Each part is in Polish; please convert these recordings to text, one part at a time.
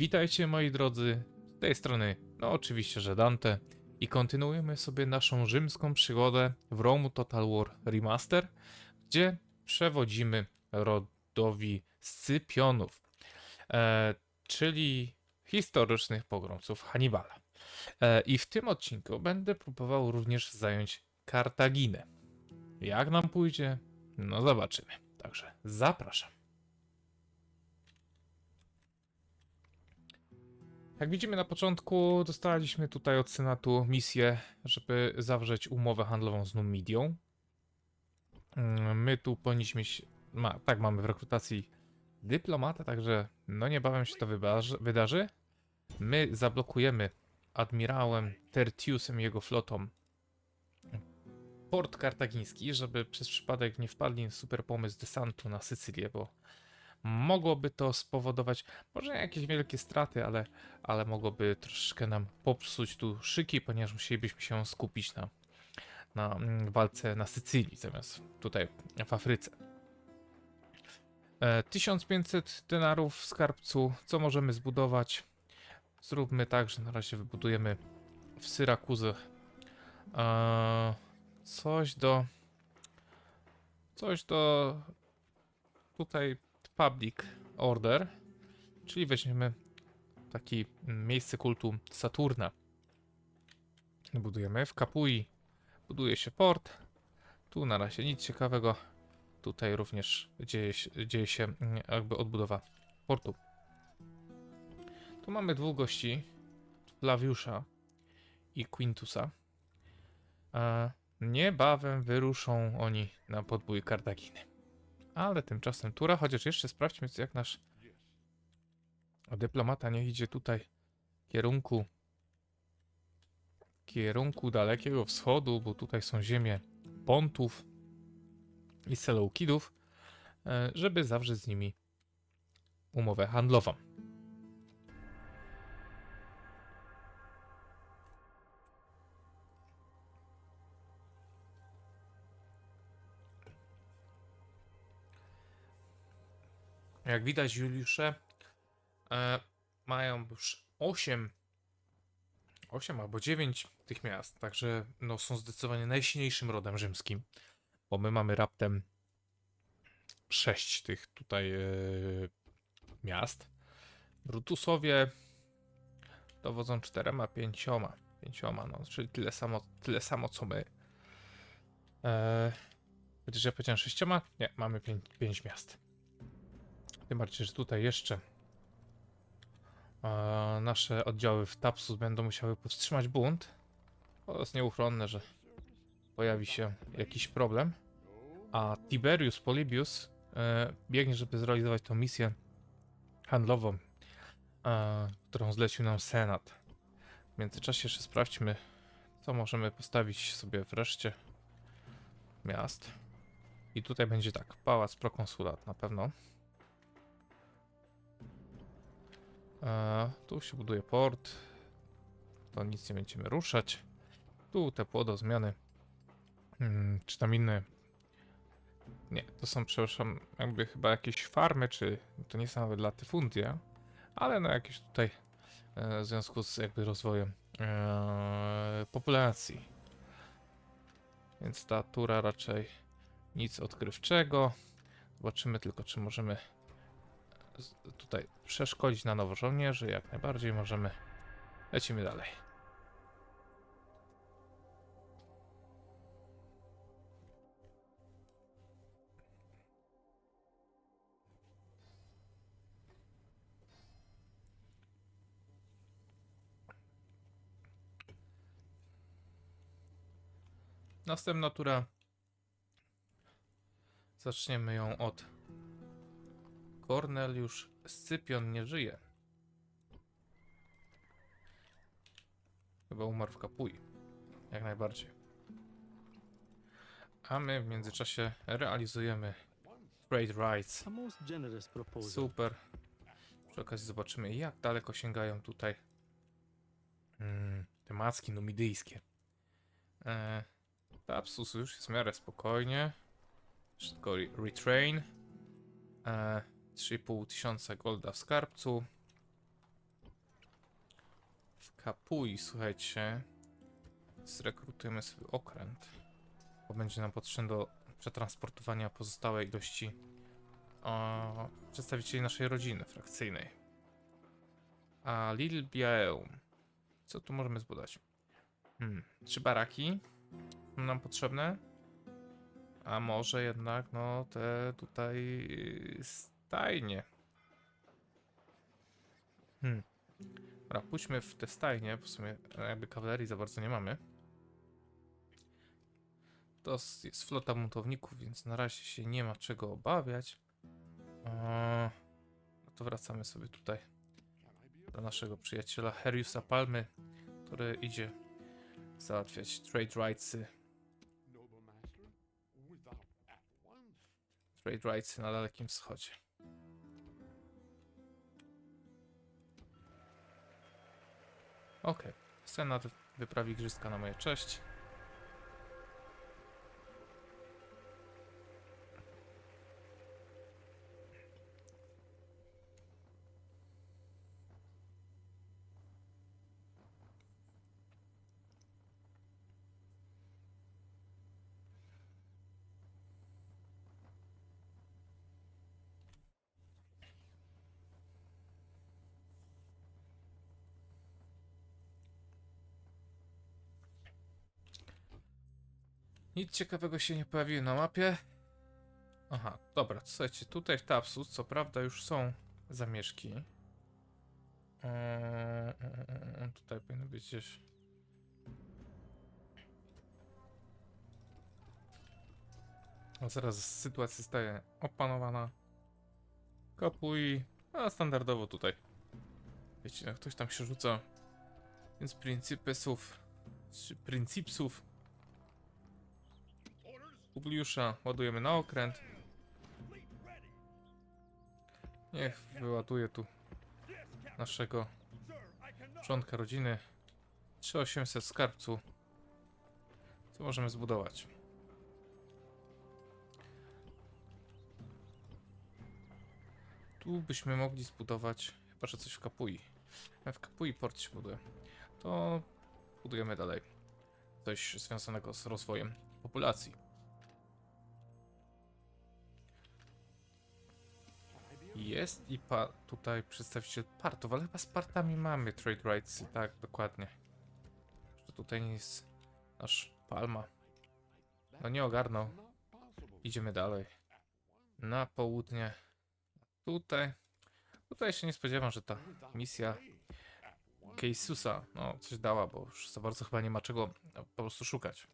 Witajcie moi drodzy, z tej strony, no oczywiście, że Dante i kontynuujemy sobie naszą rzymską przygodę w Rome Total War Remaster, gdzie przewodzimy rodowi Scypionów, e, czyli historycznych pogromców Hannibala. E, I w tym odcinku będę próbował również zająć Kartaginę. Jak nam pójdzie? No zobaczymy. Także zapraszam. Jak widzimy na początku, dostaliśmy tutaj od Senatu misję, żeby zawrzeć umowę handlową z Numidią. Mm, My tu powinniśmy się... Ma, tak, mamy w rekrutacji dyplomata, także no niebawem się to wydarzy. My zablokujemy admirałem Tertiusem i jego flotą port kartagiński, żeby przez przypadek nie wpadli na super pomysł desantu na Sycylię, bo mogłoby to spowodować może jakieś wielkie straty, ale, ale mogłoby troszeczkę nam popsuć tu szyki, ponieważ musielibyśmy się skupić na, na mm, walce na Sycylii zamiast tutaj w Afryce. E, 1500 denarów w skarbcu. Co możemy zbudować? Zróbmy tak, że na razie wybudujemy w Syrakuzy e, coś do coś do tutaj public order, czyli weźmiemy taki miejsce kultu Saturna. Budujemy w Kapui, buduje się port. Tu na razie nic ciekawego. Tutaj również dzieje dzieje się mm, jakby odbudowa portu. Tu mamy dwóch gości, Flaviusza i Quintusa. E, niebawem wyruszą oni na podbój Kartaginy. Ale tymczasem tura, chociaż jeszcze sprawdźmy, jak nasz dyplomata nie idzie tutaj w kierunku kierunku dalekiego wschodu, bo tutaj są ziemie Pontów i Seleukidów, e, żeby zawrzeć z nimi umowę handlową. Jak widać, Juliusze e, mają już 8, 8 albo 9 tych miast, także no, są zdecydowanie najsilniejszym rodem rzymskim, bo my mamy raptem 6 tych tutaj e, miast. Brutusowie dowodzą czterema, pięcioma, pięcioma, no, czyli tyle samo, tyle samo co my. E, chociaż ja powiedziałem sześcioma? Nie, mamy pięć, pięć miast. Tym bardziej, że tutaj jeszcze e, nasze oddziały w Tapsus będą musiały powstrzymać bunt. To jest nieuchronne, że pojawi się jakiś problem. A Tiberius Polybius e, biegnie, żeby zrealizować tą misję handlową, e, którą zlecił nam Senat. W międzyczasie jeszcze sprawdźmy, co możemy postawić sobie wreszcie miast. I tutaj będzie tak, pałac prokonsulat na pewno. E, tu się buduje port. To nic nie będziemy ruszać. Tu te pło do zmiany. Hmm, czy tam inne. Nie, to są, przepraszam, jakby chyba jakieś farmy, czy to nie są nawet latyfundia, ale no jakieś tutaj e, w związku z jakby rozwojem e, populacji. Więc ta tura raczej nic odkrywczego. Zobaczymy tylko, czy możemy tutaj przeszkodzić na nowo żołnierzy, jak najbardziej możemy. Lecimy dalej. Następna tura. Zaczniemy ją od Korneliusz Scypion nie żyje. Chyba umarł w Kapui. Jak najbardziej. A my w międzyczasie realizujemy Trade Rights. Super. Przy okazji zobaczymy, jak daleko sięgają tutaj mm, te macki numidyjskie. E, Tapsus już jest w miarę spokojnie. Tylko re retrain. E, 3,5 tysiąca golda w skarbcu. Kapuj, słuchajcie. Zrekrutujemy sobie okręt. Bo będzie nam potrzebny do przetransportowania pozostałej ilości o, przedstawicieli naszej rodziny frakcyjnej. A Lil Biaeum. Co tu możemy zbudować? Hmm. Trzy baraki są nam potrzebne. A może jednak, no, te tutaj yy, stajnie. Hmm. Dobra, pójdźmy w te stajnie, w sumie jakby kawalerii za bardzo nie mamy. To jest flota buntowników, więc na razie się nie ma czego obawiać. No to wracamy sobie tutaj do naszego przyjaciela Heriusa Palmy, który idzie załatwiać trade rightsy, trade rightsy na Dalekim Wschodzie. Okej, Senat wyprawi igrzyska na moje cześć. Nic ciekawego się nie pojawiło na mapie. Aha, dobra, słuchajcie, tutaj w Tapsus co prawda już są zamieszki. Eee, tutaj powinno być gdzieś. A zaraz sytuacja zostaje opanowana. Kapuj. A standardowo tutaj. Wiecie, jak ktoś tam się rzuca. Więc pryncypesów. Pryncypsów. Publiusza ładujemy na okręt. Niech wyładuje tu naszego członka rodziny. 3800 skarbcu. Co możemy zbudować? Tu byśmy mogli zbudować chyba, że coś w Kapui. W Kapui port się buduje. To budujemy dalej. Coś związanego z rozwojem populacji. Jest i pa tutaj przedstawiciel partów, ale chyba z partami mamy trade rights. Tak, dokładnie. Że tutaj nie jest nasz Palma. No nie ogarnął. Idziemy dalej. Na południe. Tutaj. Tutaj się nie spodziewam, że ta misja. Keisusa no coś dała, bo już za bardzo chyba nie ma czego po prostu szukać.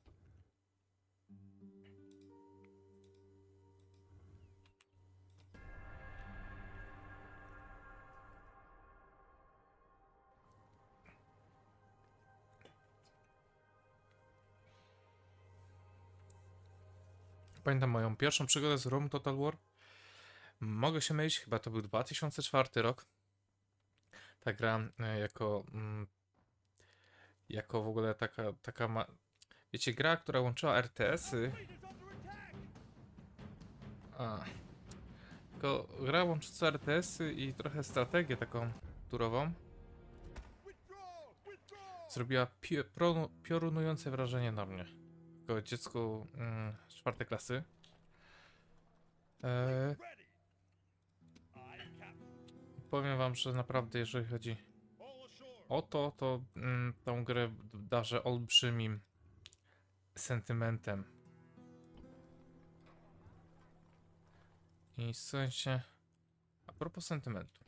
Pamiętam moją pierwszą przygodę z Rome Total War. Mogę się mylić, chyba to był 2004 rok. Ta gra e, jako mm, jako w ogóle taka, taka ma... Wiecie, gra, która łączyła RTS-y. A. Tylko gra łącząca RTS-y i trochę strategię taką turową. Zrobiła piorunujące wrażenie na mnie. Jako dziecku mm, czwartej klasy. Eee, powiem wam, że naprawdę jeżeli chodzi o to, to mm, tą grę darzę olbrzymim sentymentem. I w sensie, a propos sentymentu.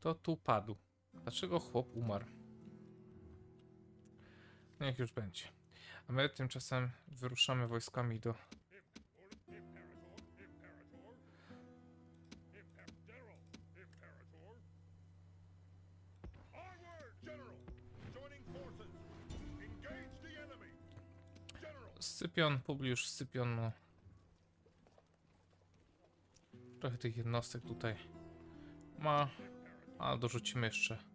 Kto tu padł? Dlaczego chłop umarł? Niech już będzie. A my tymczasem wyruszamy wojskami do! Scypion, Publiusz, Scypion, no. Trochę tych jednostek tutaj ma, a dorzucimy jeszcze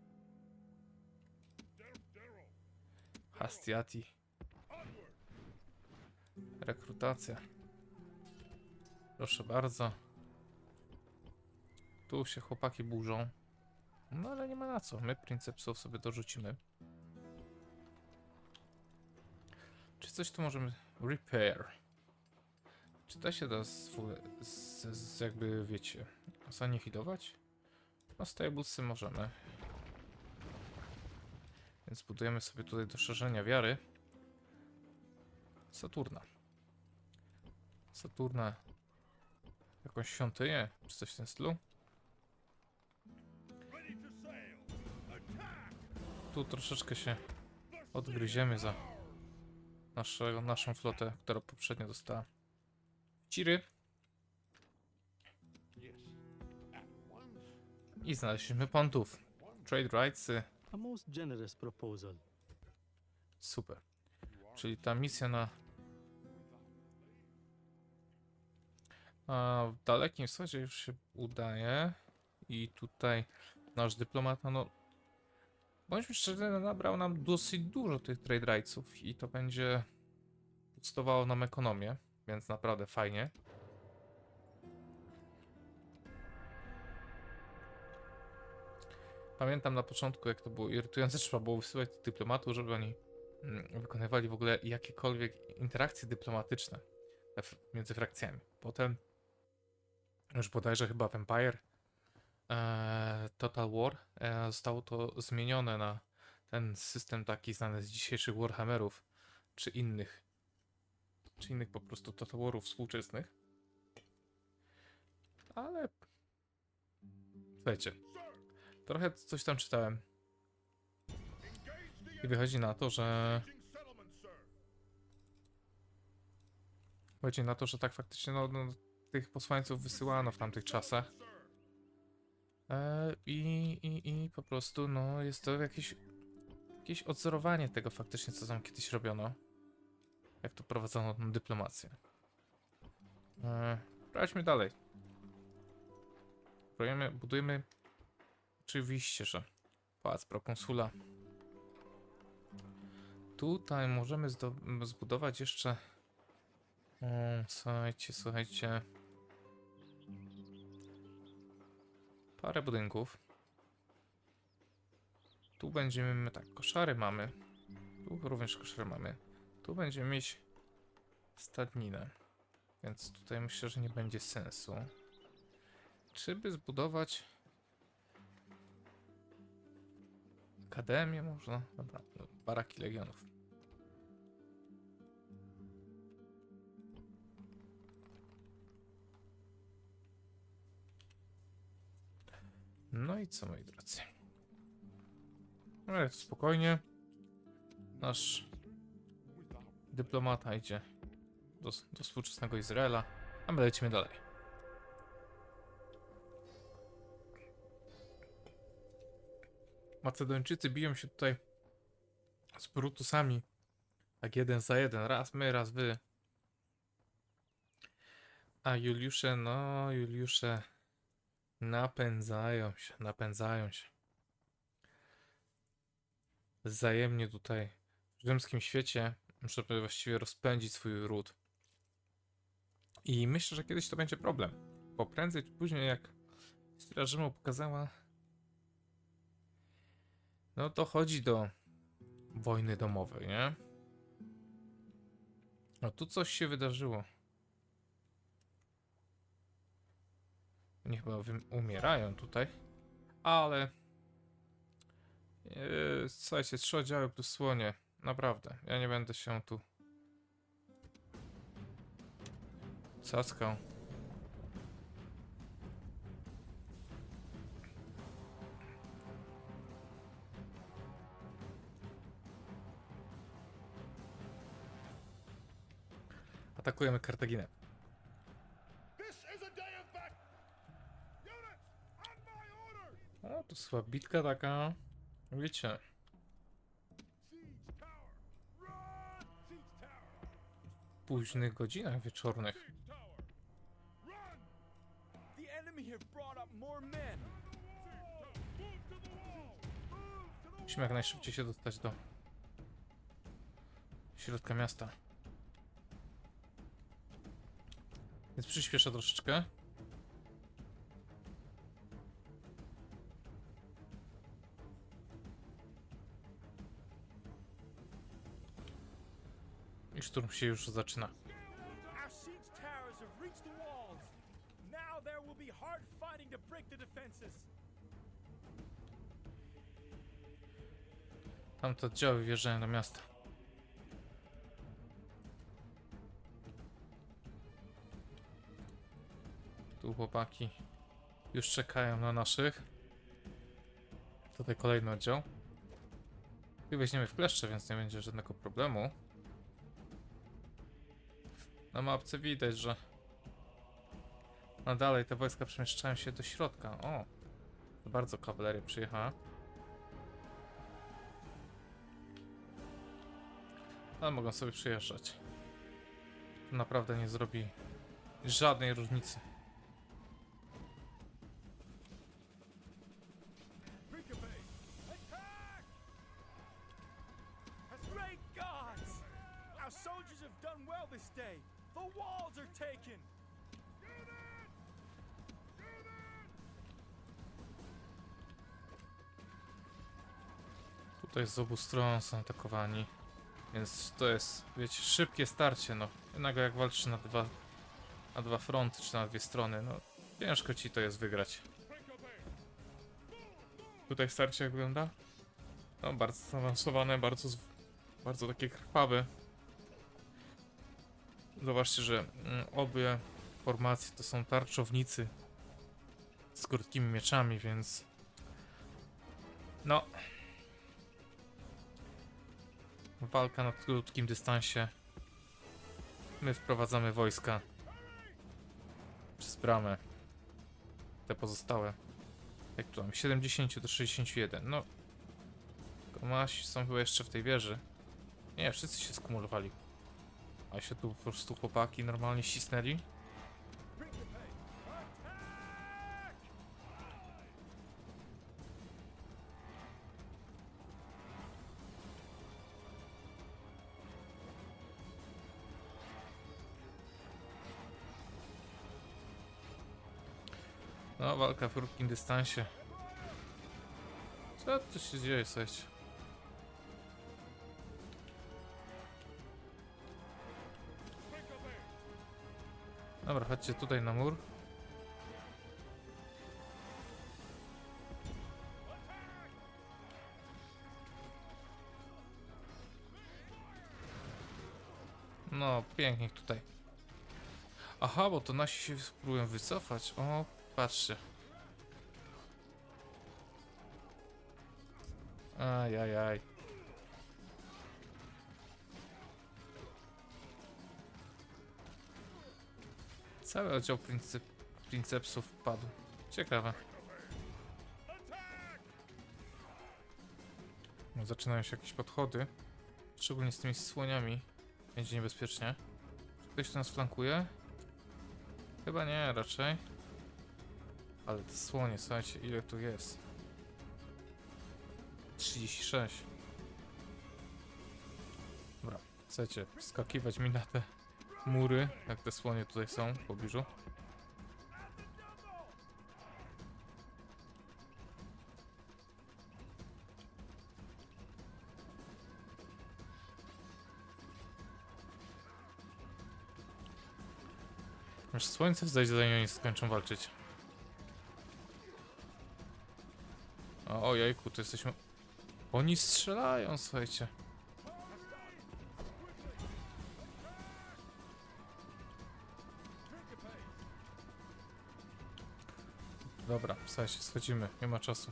Hastiati, rekrutacja. Proszę bardzo. Tu się chłopaki burzą. No ale nie ma na co. My Princepsów sobie dorzucimy. Czy coś tu możemy... Repair. Czy da się da z, z, z jakby, wiecie, zanihilować? No stablesy możemy. Więc budujemy sobie tutaj do szerzenia wiary. Saturna. Saturna. Jakąś świątynię, czy coś w tym stylu? Tu troszeczkę się odgryziemy za naszego, naszą flotę, która poprzednio dostała ciry i znaleźliśmy pontów. Trade rightsy, A most generous proposal. super. Czyli ta misja na a w dalekim wschodzie już się udaje i tutaj nasz dyplomata, no bądźmy szczerzy, no, nabrał nam dosyć dużo tych trade rightsów i to będzie boostowało nam ekonomię, więc naprawdę fajnie. Pamiętam na początku, jak to było irytujące, trzeba było wysyłać dyplomatów, żeby oni mm, wykonywali w ogóle jakiekolwiek interakcje dyplomatyczne między frakcjami. Potem już bodajże chyba w Empire e, Total War e, zostało to zmienione na ten system taki znany z dzisiejszych Warhammerów, czy innych, czy innych po prostu Total Warów współczesnych. Ale słuchajcie, trochę coś tam czytałem i wychodzi na to, że Engaging settlement, sir. Chodzi na to, że tak faktycznie no, no, tych posłańców wysyłano w tamtych czasach. E, i, i, I po prostu no, jest to jakieś, jakieś odzorowanie tego faktycznie, co tam kiedyś robiono. Jak to prowadzono tą dyplomację. E, Przejdźmy dalej. Budujemy, budujemy oczywiście, że pałac prokonsula. Tutaj możemy zbudować jeszcze o, słuchajcie, słuchajcie. Parę budynków. Tu będziemy, tak, koszary mamy. Tu również koszary mamy. Tu będziemy mieć stadninę. Więc tutaj myślę, że nie będzie sensu. Czy by zbudować Akademię można? Dobra, no, baraki legionów. No i co, moi drodzy? Ale to spokojnie. Nasz dyplomata idzie do, do współczesnego Izraela, a my lecimy dalej. Macedończycy biją się tutaj z Brutusami. Tak jeden za jeden. Raz my, raz wy. A Juliusze, no Juliusze napędzają się, napędzają się. Wzajemnie tutaj w rzymskim świecie, żeby właściwie rozpędzić swój ród. I myślę, że kiedyś to będzie problem. Bo prędzej czy później, jak historia Rzymu pokazała, no dochodzi do wojny domowej, nie? No tu coś się wydarzyło. Oni chyba umierają tutaj. Ale... Yy, słuchajcie, trzy oddziały plus słonie. Naprawdę. Ja nie będę się tu... Cackał. Orders. O, to jest chyba bitka taka... Wiecie... W późnych godzinach wieczornych. Musimy jak najszybciej się dostać do środka miasta. Więc przyspieszę troszeczkę. I szturm się już zaczyna. Tamte oddziały wjeżdżają do miasta. Tu chłopaki już czekają na naszych. Tutaj kolejny oddział. I weźmiemy w kleszcze, więc nie będzie żadnego problemu. Na mapce widać, że no dalej te wojska przemieszczają się do środka. O, bardzo kawaleria przyjechała. Ale mogą sobie przyjeżdżać. To naprawdę nie zrobi żadnej różnicy. Tutaj z obu stron są atakowani. Więc to jest, wiecie, szybkie starcie, no. Jednego jak walczysz na dwa, na dwa fronty, czy na dwie strony, no. Ciężko ci to jest wygrać. Tutaj starcie jak wygląda? No, bardzo zaawansowane, bardzo, bardzo takie krwawe. Zobaczcie, że mm, obie formacje to są tarczownicy z krótkimi mieczami, więc no, Walka na krótkim dystansie. My wprowadzamy wojska przez bramę. Te pozostałe. Jak tu mam? 70 do 61. No. Komasi są chyba jeszcze w tej wieży. Nie, wszyscy się skumulowali. A się tu po prostu chłopaki normalnie ścisnęli. Walka w krótkim dystansie. Co tu się dzieje, słuchajcie? Dobra, chodźcie tutaj na mur. No, pięknie tutaj. Aha, bo to nasi się spróbują wycofać. O, patrzcie. Ajajaj. Cały oddział pryncyp, pryncepsów padł. Ciekawe. No, zaczynają się jakieś podchody. Szczególnie z tymi słoniami. Będzie niebezpiecznie. Czy ktoś tu nas flankuje? Chyba nie, raczej. Ale te słonie, słuchajcie, ile tu jest? 36. Dobra, chcecie skakiwać mi na te mury, jak te słonie tutaj są w pobliżu. Już słońce zdaje zanim oni skończą walczyć. O, ojejku, to jesteśmy... Oni strzelają, słuchajcie. Dobra, słuchajcie, schodzimy, nie ma czasu.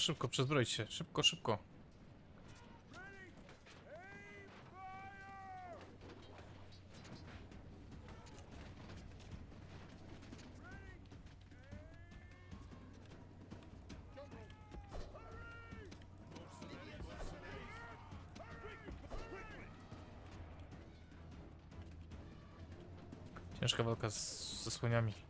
Szybko, przezbroić się, szybko, szybko. Ciężka walka z, ze słoniami.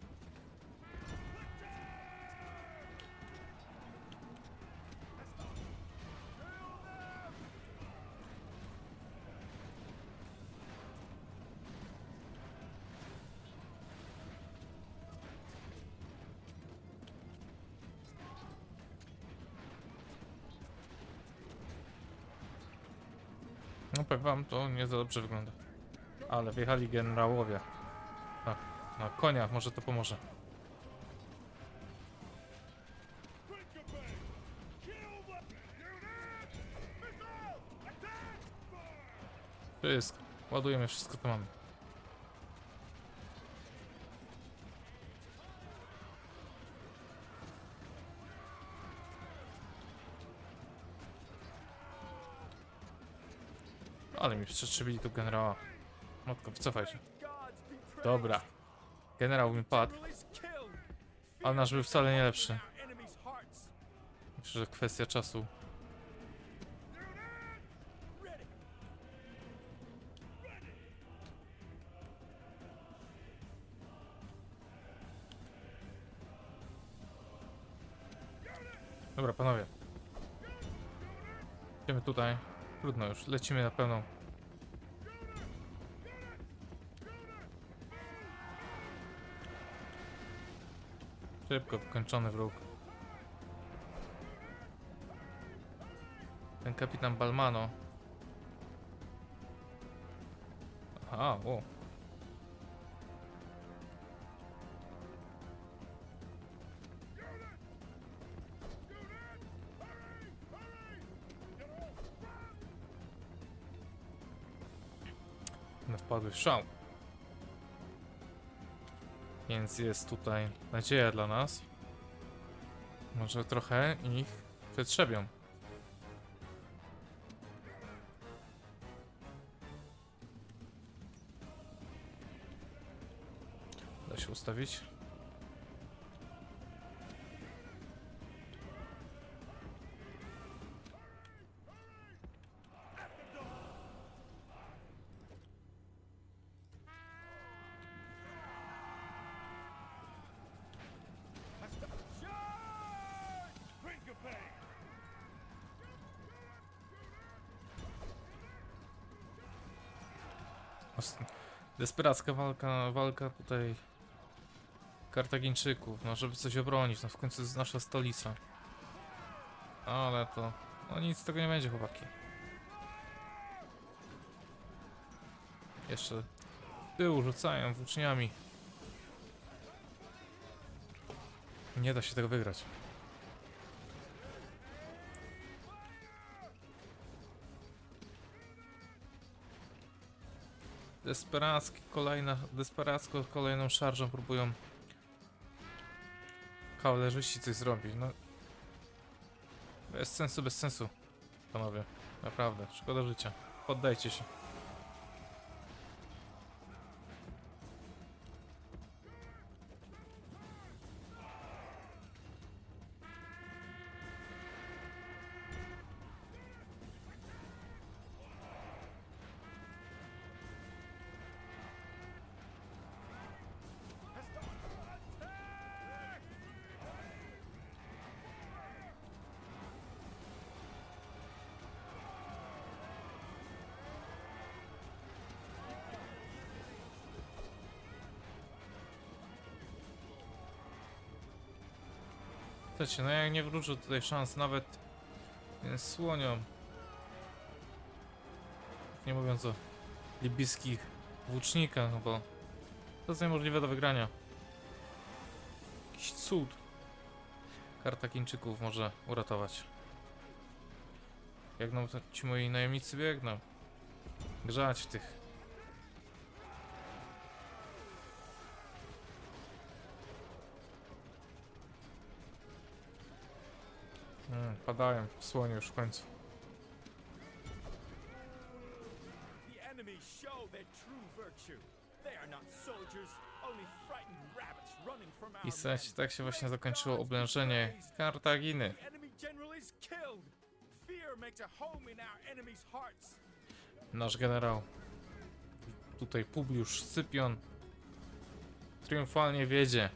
Wam, to nie za dobrze wygląda. Ale wjechali generałowie. A, na konia, może to pomoże. Wszystko. Ładujemy wszystko, co mamy. Ale mi przetrzebili tu generała. Matko, wycofaj się. Dobra. Generał mi padł, ale nasz był wcale nie lepszy. Myślę, że kwestia czasu. Dobra, panowie. Idziemy tutaj. Trudno już, lecimy na pełną. Szybko, wykończony wróg. Ten kapitan Balmano. Aha, o. No w szał. Więc jest tutaj nadzieja dla nas. Może trochę ich przetrzebią. Da się ustawić. Desperacka walka, walka tutaj Kartagińczyków, no żeby coś obronić, no w końcu jest nasza stolica. Ale to, no nic z tego nie będzie chłopaki. Jeszcze tył rzucają włóczniami. Nie da się tego wygrać. Desperacki kolejna, desperacko kolejną szarżą próbują kawalerzyści coś zrobić, no. Bez sensu, bez sensu panowie, naprawdę, szkoda życia. Poddajcie się Słuchajcie, no ja nie wróżę tutaj szans nawet słoniom. Nie mówiąc o libyskich włócznikach, no bo to jest niemożliwe do wygrania. Jakiś cud. Karta Chińczyków może uratować. Jak nam ci moi najemnicy biegną? Grzać tych. Padają w słonie już w końcu. I słuchajcie, tak się właśnie zakończyło oblężenie. Kartaginy. Nasz generał, tutaj Publiusz Scypion, triumfalnie wiedzie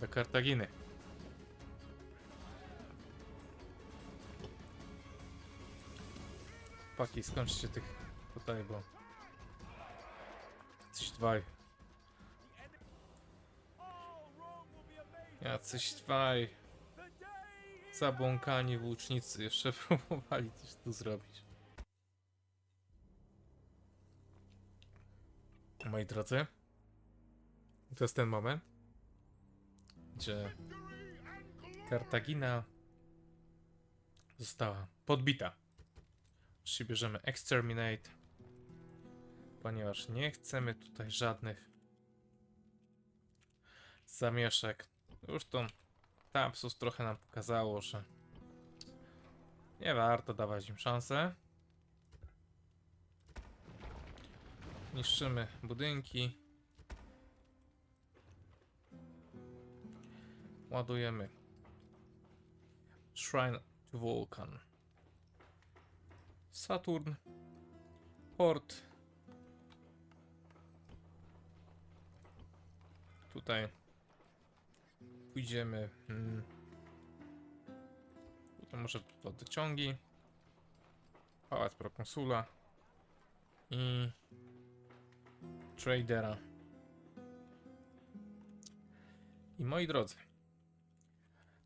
do Kartaginy. Paki, skończcie tych tutaj, bo jacyś dwaj, jacyś dwaj zabłąkani włócznicy jeszcze próbowali coś tu zrobić. Moi drodzy, to jest ten moment, gdzie Kartagina została podbita. Czyli bierzemy Exterminate, ponieważ nie chcemy tutaj żadnych zamieszek. Już to Tapsus trochę nam pokazało, że nie warto dawać im szansę. Niszczymy budynki. Ładujemy Shrine to Vulcan. Saturn. Port. Tutaj pójdziemy. Hmm. Tutaj może wodociągi. Pałac prokonsula. I tradera. I moi drodzy,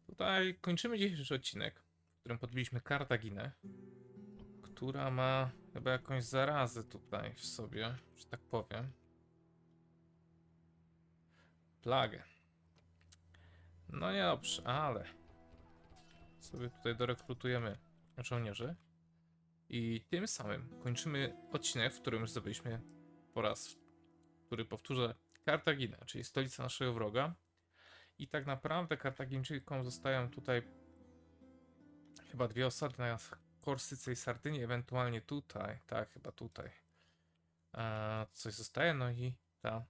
tutaj kończymy dzisiejszy odcinek, w którym podbiliśmy Kartaginę, która ma chyba jakąś zarazę tutaj w sobie, że tak powiem. Plagę. No nie dobrze, ale sobie tutaj dorekrutujemy żołnierzy i tym samym kończymy odcinek, w którym zdobyliśmy po raz, który powtórzę, Kartaginę, czyli stolica naszego wroga. I tak naprawdę Kartagińczykom zostają tutaj chyba dwie osady na Korsyce i Sardynii, ewentualnie tutaj, tak, chyba tutaj. A, coś zostaje, no i ta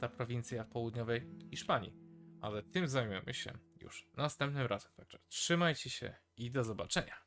ta prowincja południowej Hiszpanii. Ale tym zajmiemy się już następnym razem. Także trzymajcie się i do zobaczenia.